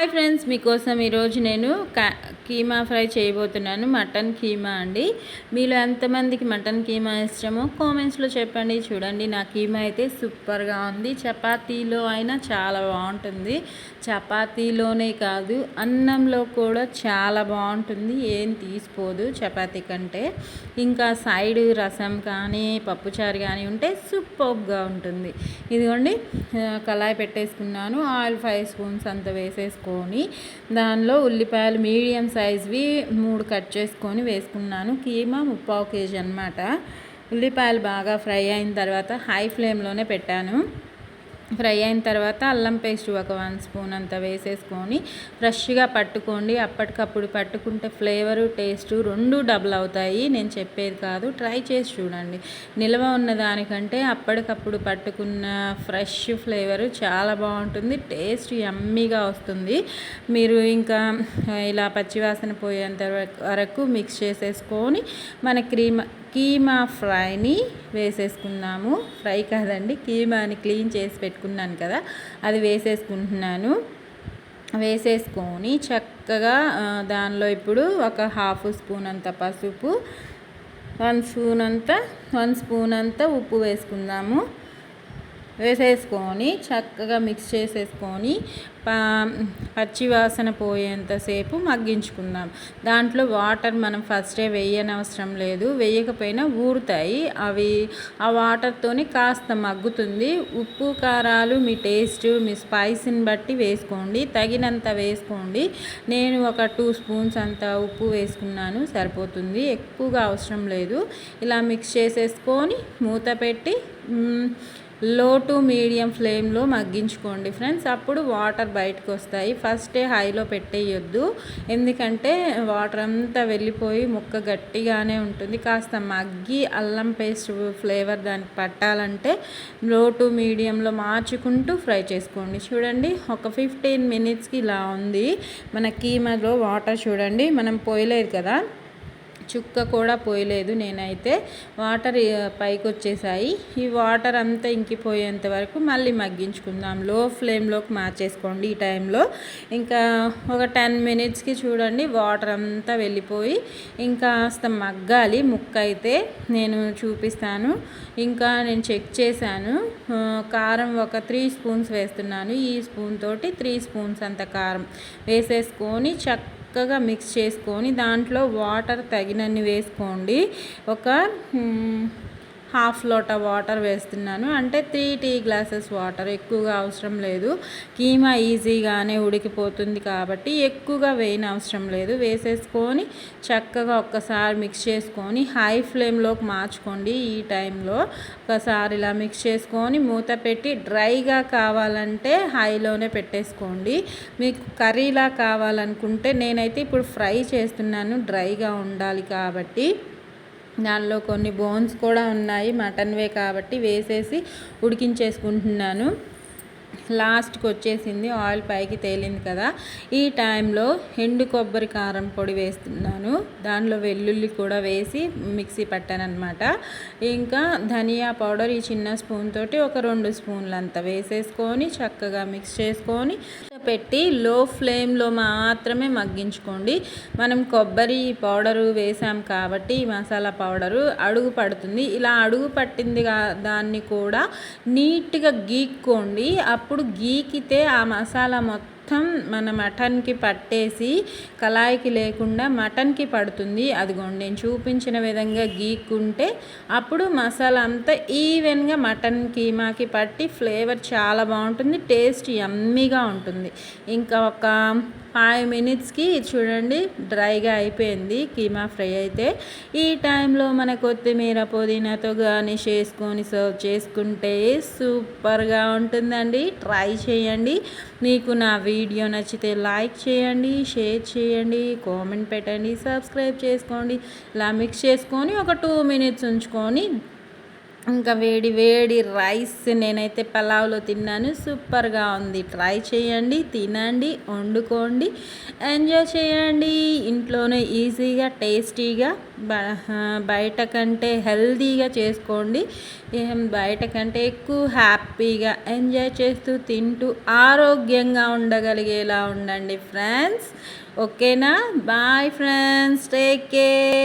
Hi friends మీకోసం ఈరోజు నేను కీమా ఫ్రై చేయబోతున్నాను. మటన్ కీమా అండి. మీలో ఎంతమందికి మటన్ కీమా ఇష్టమో కామెంట్స్లో చెప్పండి. చూడండి నా కీమా అయితే సూపర్గా ఉంది. చపాతీలో అయినా చాలా బాగుంటుంది. చపాతీలోనే కాదు అన్నంలో కూడా చాలా బాగుంటుంది. ఏం తీసిపోదు చపాతీ కంటే. ఇంకా సైడ్ రసం కానీ పప్పుచారు కానీ ఉంటే సూపర్గా ఉంటుంది. ఇదిగోండి కళాయి పెట్టేసుకున్నాను. ఆయిల్ ఫైవ్ స్పూన్స్ అంత వేసేసుకున్నాను వేసుకొని దానిలో ఉల్లిపాయలు మీడియం సైజ్వి మూడు కట్ చేసుకొని వేసుకున్నాను. కీమా ముప్పావు కేజీ అనమాట ఉల్లిపాయలు బాగా ఫ్రై అయిన తర్వాత హై ఫ్లేమ్లోనే పెట్టాను. ఫ్రై అయిన తర్వాత అల్లం పేస్ట్ ఒక వన్ స్పూన్ అంత వేసేసుకొని ఫ్రెష్గా పట్టుకోండి. అప్పటికప్పుడు పట్టుకుంటే ఫ్లేవరు టేస్ట్ రెండు డబుల్ అవుతాయి. నేను చెప్పేది కాదు. ట్రై చేసి చూడండి. నిల్వ ఉన్న దానికంటే అప్పటికప్పుడు పట్టుకున్న ఫ్రెష్ ఫ్లేవరు చాలా బాగుంటుంది. టేస్ట్ ఎమ్మీగా వస్తుంది. మీరు ఇంకా ఇలా పచ్చివాసన పోయేంత వరకు మిక్స్ చేసేసుకొని మన క్రీమ్ కీమా ఫ్రైని వేసేసుకున్నాము. ఫ్రై కాదండి కీమాని క్లీన్ చేసి పెట్టుకున్నాను కదా అది వేసేసుకుంటున్నాను. వేసేసుకొని చక్కగా దానిలో ఇప్పుడు ఒక హాఫ్ స్పూన్ అంత పసుపు వన్ స్పూన్ అంత వన్ స్పూన్ అంత ఉప్పు వేసుకుందాము. వేసేసుకొని చక్కగా మిక్స్ చేసేసుకొని పచ్చివాసన పోయేంతసేపు మగ్గించుకుందాం. దాంట్లో వాటర్ మనం ఫస్టే వేయనవసరం లేదు. వేయకపోయినా ఊరుతాయి. అవి ఆ వాటర్తోనే కాస్త మగ్గుతుంది. ఉప్పు కారాలు మీ టేస్ట్ మీ స్పైసీని బట్టి వేసుకోండి. తగినంత వేసుకోండి. నేను ఒక టూ స్పూన్స్ అంత ఉప్పు వేసుకున్నాను. సరిపోతుంది. ఎక్కువగా అవసరం లేదు. ఇలా మిక్స్ చేసేసుకొని మూత పెట్టి లో టు మీడియం ఫ్లేమ్లో మగ్గించుకోండి ఫ్రెండ్స్. అప్పుడు వాటర్ బయటకు వస్తాయి ఫస్టే హైలో పెట్టేయొద్దు. ఎందుకంటే వాటర్ అంతా వెళ్ళిపోయి ముక్క గట్టిగానే ఉంటుంది. కాస్త మగ్గి అల్లం పేస్ట్ ఫ్లేవర్ దానికి పట్టాలంటే లో టు మీడియంలో మార్చుకుంటూ ఫ్రై చేసుకోండి. చూడండి ఒక ఫిఫ్టీన్ మినిట్స్కి ఇలా ఉంది. మన కీమలో వాటర్ చూడండి. మనం పోయలేదు కదా. చుక్క కూడా పోయలేదు నేనైతే. వాటర్ పైకి వచ్చేసాయి ఈ వాటర్ అంతా ఇంకిపోయేంత వరకు మళ్ళీ మగ్గించుకుందాం. లో ఫ్లేమ్లోకి మార్చేసుకోండి ఈ టైంలో. ఇంకా ఒక టెన్ మినిట్స్కి చూడండి వాటర్ అంతా వెళ్ళిపోయి ఇంకా మగ్గాలి. ముక్క అయితే నేను చూపిస్తాను. ఇంకా నేను చెక్ చేశాను. కారం ఒక త్రీ స్పూన్స్ వేస్తున్నాను. ఈ స్పూన్ తోటి త్రీ స్పూన్స్ అంత కారం వేసేసుకొని చక్క చక్కగా మిక్స్ చేసుకొని దాంట్లో వాటర్ తగినన్ని వేసుకోండి. ఒక హాఫ్ లోటా వాటర్ వేస్తున్నాను. అంటే త్రీ టీ గ్లాసెస్ వాటర్ ఎక్కువగా అవసరం లేదు. కీమా ఈజీగానే ఉడికిపోతుంది కాబట్టి ఎక్కువగా వేయని అవసరం లేదు. వేసేసుకొని చక్కగా ఒక్కసారి మిక్స్ చేసుకొని హై ఫ్లేమ్లోకి మార్చుకోండి ఈ టైంలో ఒకసారి ఇలా మిక్స్ చేసుకొని మూత పెట్టి డ్రైగా కావాలంటే హైలోనే పెట్టేసుకోండి. మీకు కర్రీలా కావాలనుకుంటే నేనైతే ఇప్పుడు ఫ్రై చేస్తున్నాను. డ్రైగా ఉండాలి కాబట్టి. దానిలో కొన్ని బోన్స్ కూడా ఉన్నాయి మటన్వే కాబట్టి వేసేసి ఉడికించేసుకుంటున్నాను. లాస్ట్కి వచ్చేసింది ఆయిల్ పైకి తేలింది కదా. ఈ టైంలో ఎండు కొబ్బరి కారం పొడి వేస్తున్నాను. దానిలో వెల్లుల్లి కూడా వేసి మిక్సీ పట్టాను ఇంకా ధనియా పౌడర్ ఈ చిన్న స్పూన్ తోటి ఒక రెండు స్పూన్లు అంత వేసేసుకొని చక్కగా మిక్స్ చేసుకొని పెట్టి లో ఫ్లేమ్లో మాత్రమే మగ్గించుకోండి. మనం కొబ్బరి పౌడరు వేసాం కాబట్టి మసాలా పౌడరు అడుగు పడుతుంది. ఇలా అడుగు పట్టింది దాన్ని కూడా నీట్గా గీక్కోండి. అప్పుడు గీకితే ఆ మసాలా మొత్తం మొత్తం మన మటన్కి పట్టేసి కళాయికి లేకుండా మటన్కి పడుతుంది. అదిగోండి నేను చూపించిన విధంగా గీక్కుంటే అప్పుడు మసాలా అంతా ఈవెన్గా మటన్ కీమాకి పట్టి ఫ్లేవర్ చాలా బాగుంటుంది టేస్ట్ యమ్మీగా ఉంటుంది. ఇంకా ఒక ఫైవ్ మినిట్స్కి చూడండి డ్రైగా అయిపోయింది కీమా ఫ్రై అయితే. ఈ టైంలో మన కొత్తిమీర పుదీనాతో గార్నిష్ చేసుకొని సర్వ్ చేసుకుంటే సూపర్గా ఉంటుందండి. ట్రై చేయండి. మీకు నా వీడియో నచ్చితే లైక్ చేయండి షేర్ చేయండి కామెంట్ పెట్టండి సబ్స్క్రైబ్ చేసుకోండి. ఇలా మిక్స్ చేసుకొని ఒక టూ మినిట్స్ ఉంచుకొని ఇంకా వేడి వేడి రైస్ నేనైతే పలావ్లో తిన్నాను. సూపర్గా ఉంది. ట్రై చేయండి తినండి వండుకోండి ఎంజాయ్ చేయండి. ఇంట్లోనే ఈజీగా టేస్టీగా బయట కంటే హెల్తీగా చేసుకోండి. ఏం బయట కంటే ఎక్కువ హ్యాపీగా ఎంజాయ్ చేస్తూ తింటూ ఆరోగ్యంగా ఉండగలిగేలా ఉండండి ఫ్రెండ్స్. ఓకేనా? Bye friends. Take care.